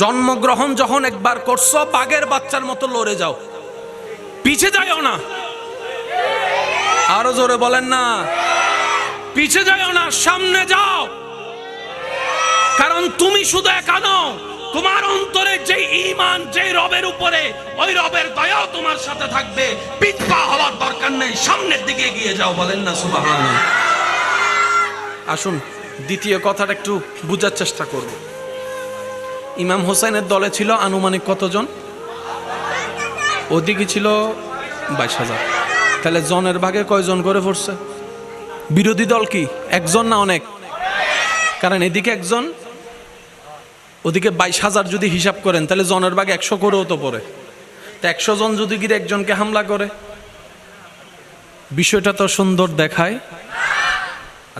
জন্মগ্রহণ যখন একবার করছ, বাঘের বাচ্চার মতো লড়ে যাও। পিছে যাইও না। আরও জোরে বলেন না। পিছে যাইও না, সামনে যাও। কারণ তুমি শুধু একা নও, তোমার অন্তরে যে ঈমান যে রবের উপরে, ওই রবের দয়াও তোমার সাথে থাকবে। পিছপা হওয়ার দরকার নেই, সামনের দিকে এগিয়ে যাও, বলেন না, সুবহানাল্লাহ। আসুন, দ্বিতীয় কথাটা একটু বোঝার চেষ্টা করব। ইমাম হোসেনের দলে ছিল আনুমানিক কতজন? ওদিকে ছিল বাইশ হাজার। তাহলে জনের ভাগে কয়জন করে পড়ছে? বিরোধী দল কি? একজন না অনেক? কারণ এদিকে একজন, ওদিকে বাইশ হাজার যদি হিসাব করেন, তাহলে জনের ভাগে একশো করেও তো পড়ে। তো একশো জন যদি গিয়ে একজনকে হামলা করে? বিষয়টা তো সুন্দর দেখায়।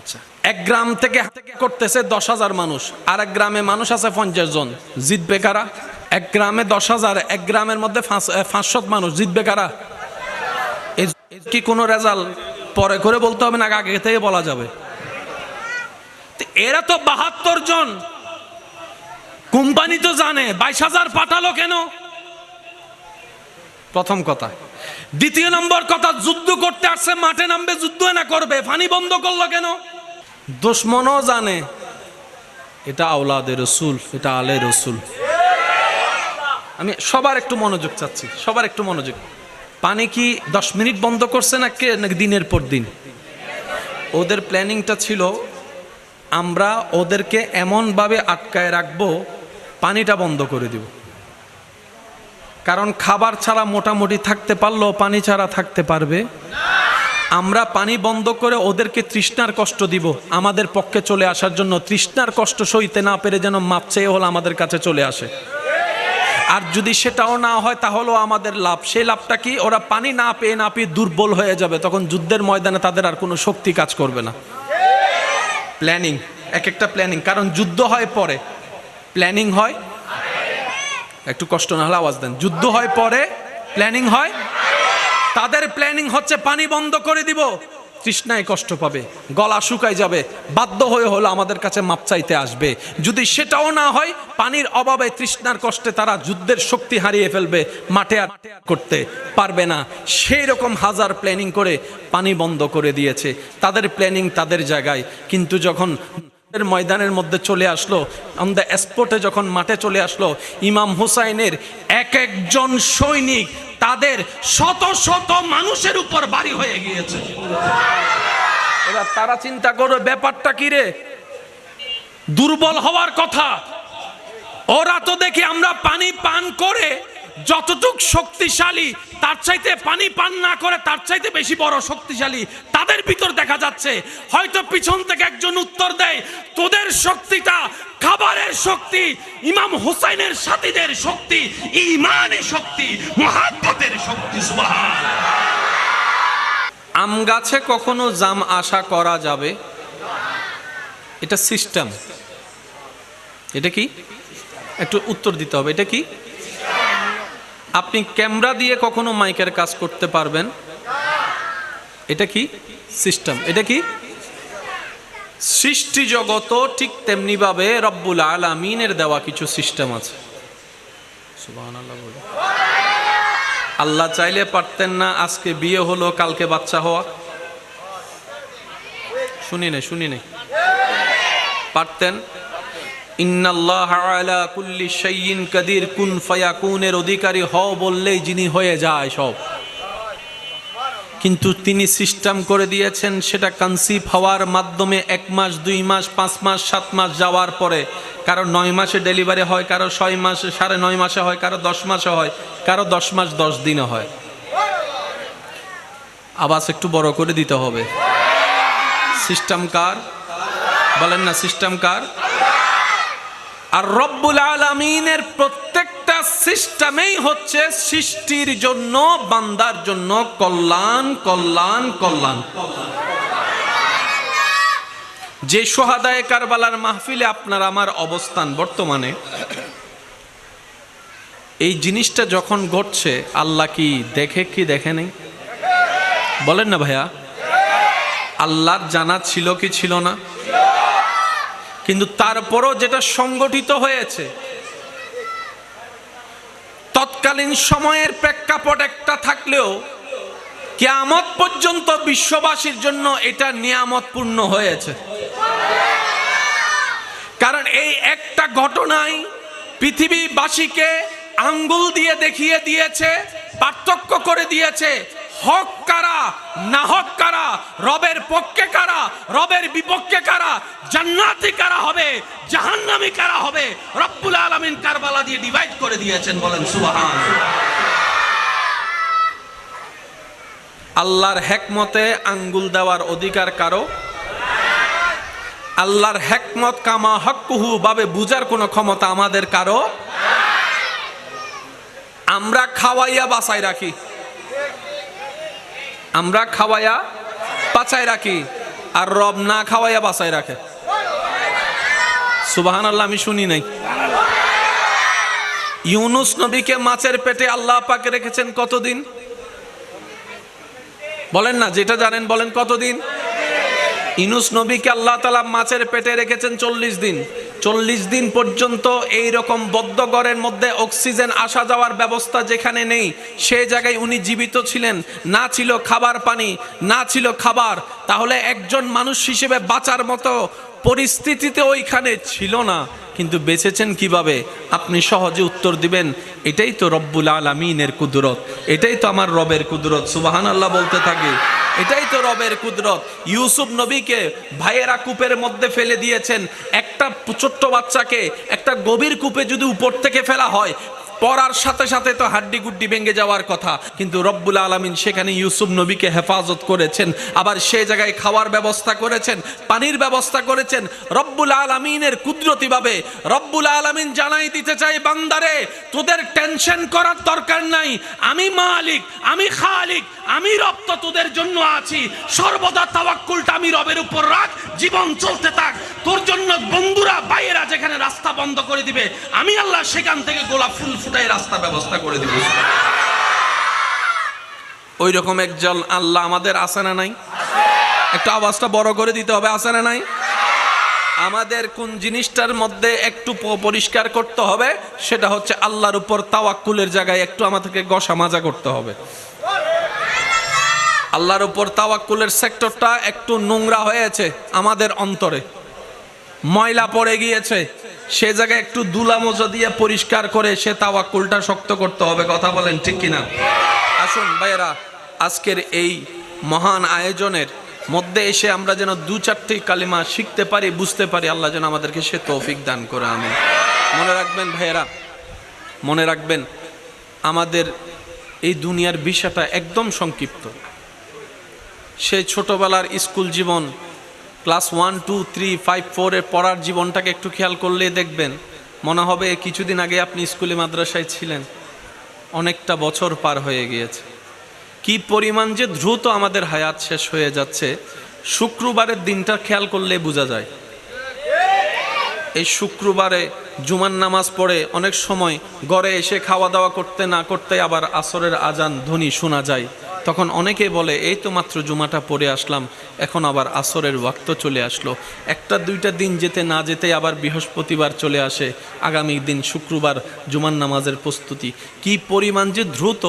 আচ্ছা। এক গ্রাম থেকে করতেছে দশ হাজার মানুষ। আর এক গ্রামে মানুষ আছে পঞ্চাশ জন। জিতবে কারা এক গ্রামে দশ হাজার, এক গ্রামের মধ্যে পাঁচশো মানুষ। জিতবে কারা কি কোনো রেজাল্ট? পরে করে বলতে হবে, না আগে থেকে বলা যাবে। এরা তো বাহাত্তর জন। কোম্পানি তো জানে, বাইশ হাজার পাঠালো কেন? প্রথম কথা। দ্বিতীয় নম্বর কথা, যুদ্ধ করতে আসছে, মাঠে নামবে, যুদ্ধ না করবে, ফানি বন্ধ করল কেন? দুশ্মনও জানে, এটা আওলাদের রসুল, এটা আলে রসুল। আমি সবার একটু মনোযোগ চাচ্ছি, সবার একটু মনোযোগ। পানি কি দশ মিনিট বন্ধ করছে না কে নাকি দিনের পর দিন? ওদের প্ল্যানিংটা ছিল, আমরা ওদেরকে এমনভাবে আটকায় রাখব, পানিটা বন্ধ করে দিব। কারণ খাবার ছাড়া মোটামুটি থাকতে পারলেও পানি ছাড়া থাকতে পারবে। আমরা পানি বন্ধ করে ওদেরকে তৃষ্ণার কষ্ট দিব। আমাদের পক্ষে চলে আসার জন্য তৃষ্ণার কষ্ট সইতে না পেরে যেন মাপ চেয়ে হলো আমাদের কাছে চলে আসে। আর যদি সেটাও না হয় তাহলেও আমাদের লাভ। সেই লাভটা কি? ওরা পানি না পেয়ে না পেয়ে দুর্বল হয়ে যাবে। তখন যুদ্ধের ময়দানে তাদের আর কোনো শক্তি কাজ করবে না। প্ল্যানিং এক একটা প্ল্যানিং কারণ যুদ্ধ হয় পরে। প্ল্যানিং হয় একটু কষ্ট না হলে আওয়াজ দেন। যুদ্ধ হয় পরে প্ল্যানিং হয়। তাদের প্ল্যানিং হচ্ছে পানি বন্ধ করে দিব। তৃষ্ণায় কষ্ট পাবে, গলা শুকায় যাবে, বাধ্য হয়ে হলো আমাদের কাছে মাপ চাইতে আসবে। যদি সেটাও না হয়, পানির অভাবে তৃষ্ণার কষ্টে তারা যুদ্ধের শক্তি হারিয়ে ফেলবে, মাঠে আর করতে পারবে না। সেই রকম হাজার প্ল্যানিং করে পানি বন্ধ করে দিয়েছে। তাদের প্ল্যানিং তাদের জায়গায়। কিন্তু যখন ময়দানের মধ্যে চলে আসলো। অন দ্য স্পটে যখন মাঠে চলে আসলো, ইমাম হুসাইনের এক একজন সৈনিক তাদের শত শত মানুষের উপর বাড়ি হয়ে গিয়েছে। এবার তারা চিন্তা করো ব্যাপারটা কি রে? দুর্বল হওয়ার কথা। ওরা তো দেখি আমরা পানি পান করে যতটুক শক্তিশালী তার চাইতে পানি পান না করে, তার চাইতে বেশি বড় শক্তিশালী তাদের ভিতর দেখা যাচ্ছে। হয়তো পিছন থেকে একজন উত্তর দেয়, তোদের শক্তিটা খাবারের শক্তি, ইমাম হুসাইনের সাথীদের শক্তি, ইমানের শক্তি, মহাব্বতের শক্তি আম গাছে কখনো জাম আশা করা যাবে? এটা সিস্টেম এটা কি? একটু উত্তর দিতে হবে। এটা কি? আপনি ক্যামেরা দিয়ে কখনো মাইকের কাজ করতে পারবেন? এটা কি? সিস্টেম। এটা কি? সৃষ্টি জগত ঠিক তেমনিভাবে রব্বুল আলামিনের দেওয়া কিছু সিস্টেম আছে। আল্লাহ চাইলে পারতেন না আজকে বিয়ে হলো, কালকে বাচ্চা হওয়া। শুনি নে শুনি নে পারতেন? কাদির কুন ফায়াকুনের অধিকারী হও বললেই যিনি হয়ে যায় সব। কিন্তু তিনি সিস্টেম করে দিয়েছেন সেটা কনসিভ হওয়ার মাধ্যমে এক মাস, দুই মাস, পাঁচ মাস, সাত মাস যাওয়ার পরে। কারও নয় মাসে ডেলিভারি হয়, কারও ছয় মাসে, সাড়ে নয় মাসে হয়, কারও দশ মাসে হয়, কারও দশ মাস, দশ দিনে হয়। আবাস একটু বড় করে দিতে হবে। সিস্টেম কার? বলেন না, সিস্টেম কার? আর রব্বুল আলমিনের প্রত্যেকটা সিস্টেমেই হচ্ছে সৃষ্টির জন্য, বান্দার জন্য কল্যাণ কল্যাণ কল্যাণ। যে সোহাদায় কারবালার মাহফিলে আপনার আমার অবস্থান বর্তমানে, এই জিনিসটা যখন ঘটছে, আল্লাহ কি দেখে কি দেখে নেই? বলেন না ভাইয়া। আল্লাহর জানা ছিল কি ছিল না? কিন্তু তারপরও যেটা সংগঠিত হয়েছে, তৎকালীন সময়ের প্রেক্ষাপট একটা থাকলেও কেয়ামত পর্যন্ত বিশ্ববাসীর জন্য এটা নিয়ামতপূর্ণ হয়েছে। কারণ এই একটা ঘটনায় পৃথিবীবাসীকে আঙ্গুল দিয়ে দেখিয়ে দিয়েছে, পার্থক্য করে দিয়েছে হক কারা, না হক কারা, রবের পক্ষে কারা, রবের বিপক্ষে কারা, জান্নাতি কারা হবে, জাহান্নামী কারা হবে, রব্বুল আলামিন কারবালা দিয়ে ডিভাইড করে দিয়েছেন, বলেন সুবহান আল্লাহর হেকমতে আঙ্গুল দেওয়ার অধিকার কারও? আল্লাহর হেকমত কামা হকুহু ভাবে বুঝার কোনো ক্ষমতা আমাদের কারও? আমরা খাওয়াইয়া বাসায় রাখি। আমরা খাওয়াইয়া বাঁচায় রাখি, আর রব না খাওয়াইয়া বাসায় রাখে। সুবাহান আল্লাহ আমি শুনি নাই। ইউনুস নবীকে মাছের পেটে আল্লাহ পাকে রেখেছেন কতদিন? বলেন না, যেটা জানেন বলেন কতদিন? ইনুস নবীকে আল্লাহ তালা মাছের পেটে রেখেছেন চল্লিশ দিন। চল্লিশ দিন পর্যন্ত এই রকম বদ্ধগড়ের মধ্যে অক্সিজেন আসা যাওয়ার ব্যবস্থা যেখানে নেই, সে জায়গায় উনি জীবিত ছিলেন। না ছিল খাবার পানি, না ছিল খাবার। তাহলে একজন মানুষ হিসেবে বাঁচার মতো পরিস্থিতিতে ওইখানে ছিল না। কিন্তু বেঁচেছেন কীভাবে? আপনি সহজে উত্তর দিবেন, এটাই তো রব্বুল আলমিনের কুদরত। এটাই তো আমার রবের কুদরত সুবাহান আল্লাহ বলতে থাকে। এটাই তো রবের কুদরত। ইউসুফ নবীকে ভাইয়েরা কূপের মধ্যে ফেলে দিয়েছেন। একটা ছোট্ট বাচ্চাকে একটা গভীর কূপে যদি উপর থেকে ফেলা হয়, পড়ার সাথে সাথে তো হাড্ডি গুড্ডি ভেঙে যাওয়ার কথা। কিন্তু রব্বুল আলমিন সেখানে ইউসুফ নবীকে হেফাজত করেছেন, আবার সে জায়গায় খাওয়ার ব্যবস্থা করেছেন, পানির ব্যবস্থা করেছেন। রব্বুল আলমিনের কুদরতিভাবে রব্বুল আলমিন জানাই দিতে চাই, বান্দারে, তোদের টেনশন করার দরকার নাই। আমি মালিক, আমি খালিক, আমি রব তো তোদের জন্য আছি। সর্বদা তাওয়াক্কুলটা আমি রবের উপর রাখ, জীবন চলতে থাক। তোর জন্য বন্ধুরা বাইরেরা যেখানে রাস্তা বন্ধ করে দিবে, আমি আল্লাহ সেখান থেকে গোলাপ ফুল ফুটাই রাস্তা ব্যবস্থা করে দিব। ওই রকম একজন আল্লাহ আমাদের আছে না নাই? একটু আওয়াজটা বড় করে দিতে হবে, আছে না নাই? আমাদের কোন জিনিসটার মধ্যে একটু পরিষ্কার করতে হবে, সেটা হচ্ছে আল্লাহর উপর তাওয়াক্কুলের জায়গায় একটু আমাদেরকে গসা মাজা করতে হবে। আল্লাহর উপর তাওয়াক্কুলের সেক্টরটা একটু নোংরা হয়েছে আমাদের অন্তরে। ময়লা পড়ে গিয়েছে। সে জায়গায় একটু দুলা মোজা দিয়ে পরিষ্কার করে সে তাওয়াক্কুলটা শক্ত করতে হবে, কথা বলেন ঠিক কিনা? আসুন ভাইয়েরা, আজকের এই মহান আয়োজনের মধ্যে এসে আমরা যেন দু চারটি কালিমা শিখতে পারি, বুঝতে পারি, আল্লাহ যেন আমাদেরকে সে তৌফিক দান করে আমি মনে রাখবেন ভাইয়েরা, মনে রাখবেন, আমাদের এই দুনিয়ার বিষয়টা একদম সংক্ষিপ্ত। সেই ছোটবেলার স্কুল জীবন class one, two, three, five, ফোরে পড়ার জীবনটাকে একটু খেয়াল করলে দেখবেন, মনে হবে কিছুদিন আগে আপনি স্কুলে মাদ্রাসায় ছিলেন। অনেকটা বছর পার হয়ে গিয়েছে। কি পরিমাণ যে দ্রুত আমাদের হায়াত শেষ হয়ে যাচ্ছে, শুক্রবারের দিনটা খেয়াল করলে বোঝা যায়। এই শুক্রবারে জুমার নামাজ পড়ে অনেক সময় ঘরে এসে খাওয়া দাওয়া করতে না করতে আবার আসরের আজান ধ্বনি শোনা যায়। তখন অনেকে বলে, এই তো মাত্র জুমাটা পড়ে আসলাম, এখন আবার আসরের ওয়াক্ত চলে আসলো। একটা দুইটা দিন যেতে না যেতে আবার বৃহস্পতিবার চলে আসে, আগামী দিন শুক্রবার জুমার নামাজের প্রস্তুতি। কি পরিমাণ যে দ্রুত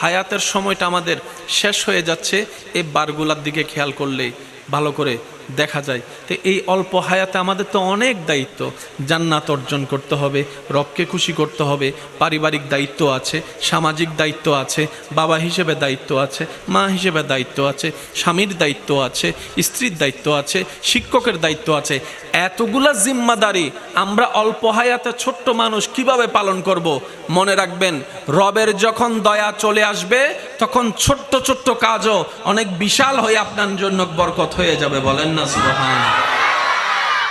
হায়াতের সময়টা আমাদের শেষ হয়ে যাচ্ছে এই বারগুলার দিকে খেয়াল করলেই ভালো করে দেখা যায়। তো এই অল্প হায়াতে আমাদের তো অনেক দায়িত্ব। জান্নাত অর্জন করতে হবে, রবকে খুশি করতে হবে, পারিবারিক দায়িত্ব আছে, সামাজিক দায়িত্ব আছে, বাবা হিসেবে দায়িত্ব আছে, মা হিসেবে দায়িত্ব আছে, স্বামীর দায়িত্ব আছে, স্ত্রীর দায়িত্ব আছে, শিক্ষকের দায়িত্ব আছে। এতগুলা জিম্মাদারি আমরা অল্প হায়াতে ছোট্ট মানুষ কীভাবে পালন করব? মনে রাখবেন, রবের যখন দয়া চলে আসবে, তখন ছোট্ট ছোট্ট কাজও অনেক বিশাল হয়ে আপনার জন্য বরকত হয়ে যাবে, বলেন না সুবহান